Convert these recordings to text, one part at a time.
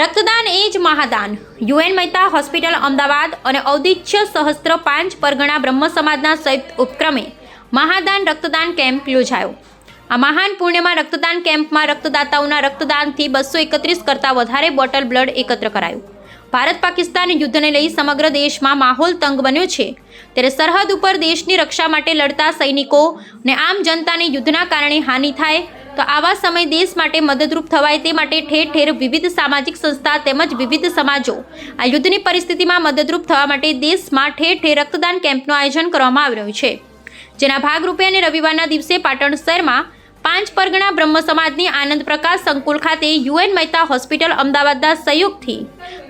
રક્તદાન એ જ મહાદાન યુએન મહેતા હોસ્પિટલ અમદાવાદ અને ઔદિચ્ય સહસ્ત્ર પાંચ પરગણા બ્રહ્મ સમાજના સંયુક્ત ઉપક્રમે મહાદાન રક્તદાન કેમ્પ યોજાયો આ મહાન પુણ્યમાં રક્તદાન કેમ્પમાં રક્તદાતાઓના રક્તદાનથી બસો એકત્રીસ કરતાં વધારે બોટલ બ્લડ એકત્ર કરાયું ભારત પાકિસ્તાન યુદ્ધને લઈ સમગ્ર દેશમાં માહોલ તંગ બન્યો છે ત્યારે સરહદ ઉપર દેશની રક્ષા માટે લડતા સૈનિકો ને આમ જનતાને યુદ્ધના કારણે હાનિ થાય તો આવા સમય દેશ માટે મદદરૂપ થવાય તે માટે ઠેર ઠેર વિવિધ સામાજિક સંસ્થા તેમજ વિવિધ સમાજો આ યુદ્ધની પરિસ્થિતિમાં મદદરૂપ થવા માટે દેશમાં ઠેર ઠેર રક્તદાન કેમ્પનું આયોજન કરવામાં આવી રહ્યું છે જેના ભાગરૂપે અને રવિવારના દિવસે પાટણ શહેરમાં પાંચ પરગણા બ્રહ્મ સમાજની આનંદ પ્રકાશ સંકુલ ખાતે યુએન મહેતા હોસ્પિટલ અમદાવાદના સહયોગથી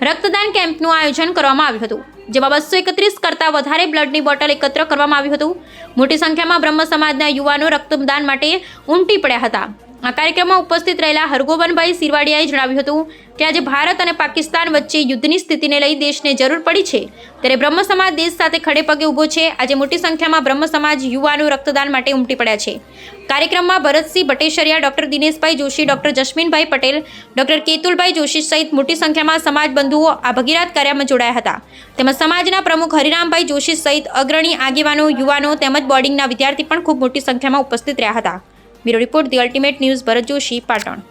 રક્તદાન કેમ્પનું આયોજન કરવામાં આવ્યું હતું જેમાં બસો એકત્રીસ કરતાં વધારે બ્લડની બોટલ એકત્ર કરવામાં આવ્યું હતું મોટી સંખ્યામાં બ્રહ્મ સમાજના યુવાનો રક્તદાન માટે ઉમટી પડ્યા હતા આ કાર્યક્રમમાં ઉપસ્થિત રહેલા હરગોવનભાઈ સિરવાડિયાએ જણાવ્યું હતું કે આજે ભારત અને પાકિસ્તાન વચ્ચે યુદ્ધની સ્થિતિને લઈ દેશને જરૂર પડી છે ત્યારે બ્રહ્મ સમાજ દેશ સાથે ખડે પગે ઊભો છે આજે મોટી સંખ્યામાં બ્રહ્મ સમાજ યુવાનો રક્તદાન માટે ઉમટી પડ્યા છે કાર્યક્રમમાં Bharatsinh Bhateshariya doctor Dineshbhai Joshi doctor Jasminbhai Patel doctor Ketulbhai Joshi સહિત મોટી સંખ્યામાં સમાજ બંધુઓ આ ભગીરાથ કાર્યમાં જોડાયા હતા તેમજ સમાજના પ્રમુખ હરિરામભાઈ જોશી સહિત અગ્રણી આગેવાનો યુવાનો તેમજ બોર્ડિંગના વિદ્યાર્થી પણ ખૂબ મોટી સંખ્યામાં ઉપસ્થિત રહ્યા હતા Bureau Report, The Ultimate News, Bharat Joshi, Patan.